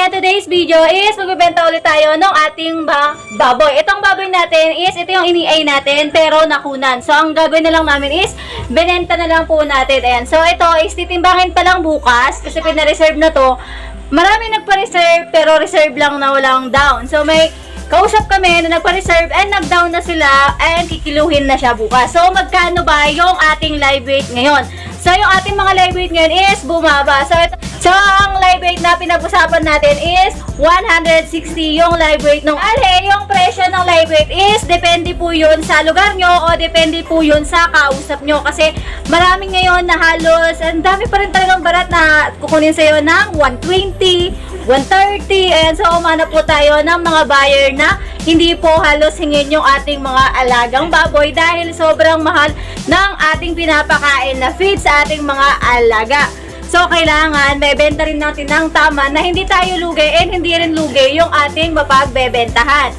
ayan, today's video is magbibenta ulit tayo ng ating ba baboy. Itong baboy natin is, ito yung ini natin, pero nakunan. So, ang gagawin na lang namin is, benenta na lang po natin. Ayan, so ito is titimbangin pa lang bukas, kasi pina-reserve na to. Marami nagpa-reserve, pero reserve lang na walang down. So, may kausap kami na nagpa-reserve and nag-down na sila and kikiluhin na siya bukas. So, magkano ba yung ating live weight ngayon? So, yung ating mga live weight ngayon is bumaba. So, ito, so ang live weight na pinag-usapan natin is 160 yung live weight ng alhe. Yung presyo ng live weight is depende po yun sa lugar nyo o depende po yun sa kausap nyo. Kasi maraming ngayon na halos, ang dami pa rin talagang barat na kukunin sa'yo ng 120, 130. And so, umana po tayo ng mga buyer na hindi po halos hingin yung ating mga alagang baboy dahil sobrang mahal ng ating pinapakain na feed sa ating mga alaga. So, kailangan bebenta rin natin ng tama na hindi tayo lugi and hindi rin lugi yung ating mapagbebentahan.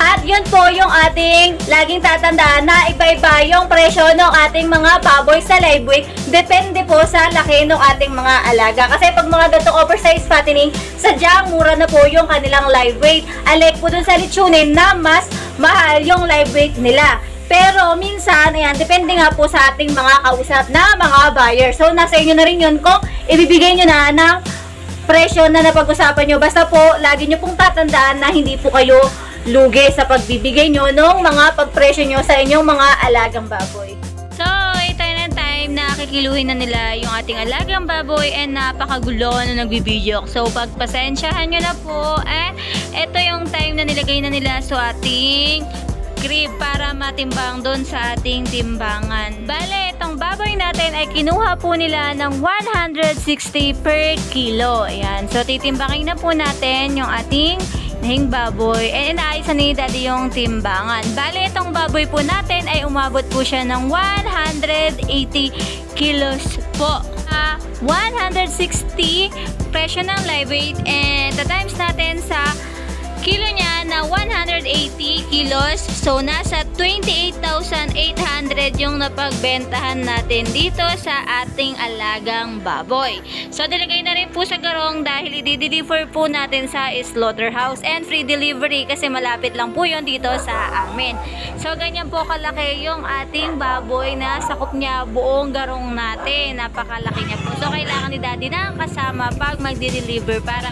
At yun po yung ating laging tatandaan na iba-iba yung presyo ng ating mga baboy sa live weight. Depende po sa laki ng ating mga alaga. Kasi pag mga gatong oversized fattening, sadyang mura na po yung kanilang live weight. Alek po dun sa lechonin na mas mahal yung live weight nila. Pero minsan, ayan, depende nga po sa ating mga kausap na mga buyer. So, nasa inyo na rin yun kung ibibigay nyo na ng presyo na napag-usapan nyo. Basta po, lagi nyo pong tatandaan na hindi po kayo lugi sa pagbibigay nyo ng mga pagpresyo nyo sa inyong mga alagang baboy. So, ito na time na kikiluhin na nila yung ating alagang baboy and napakagulo na nagbibideo. So, pagpasensyahan nyo na po. And ito yung time na nilagay na nila sa ating crib para matimbang doon sa ating timbangan. Bale, itong baboy natin ay kinuha po nila ng 160 per kilo. Ayan. So, titimbangin na po natin yung ating nahing baboy. And inaayos na ni Daddy yung timbangan. Bale, itong baboy po natin ay umabot po siya ng 180 kilos po. Ah, 160 presyo ng live weight and the times natin sa kilo niya na 180 kilos. So, nasa 28,800 yung napagbentahan natin dito sa ating alagang baboy. So, nilagay na rin po sa garong dahil i-deliver po natin sa slaughterhouse and free delivery kasi malapit lang po yon dito sa amin. So, ganyan po kalaki yung ating baboy na sakop niya buong garong natin. Napakalaki niya po. So, kailangan ni daddy ng kasama pag magdi-deliver para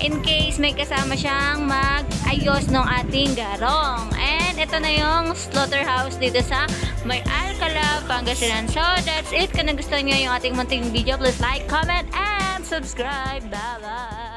in case may kasama siyang mag-ayos ng ating garong. And ito na yung slaughterhouse dito sa May Alcala, Pangasinan. So, that's it. Kung nagustuhan nyo yung ating munting video, please like, comment, and subscribe. Bye-bye!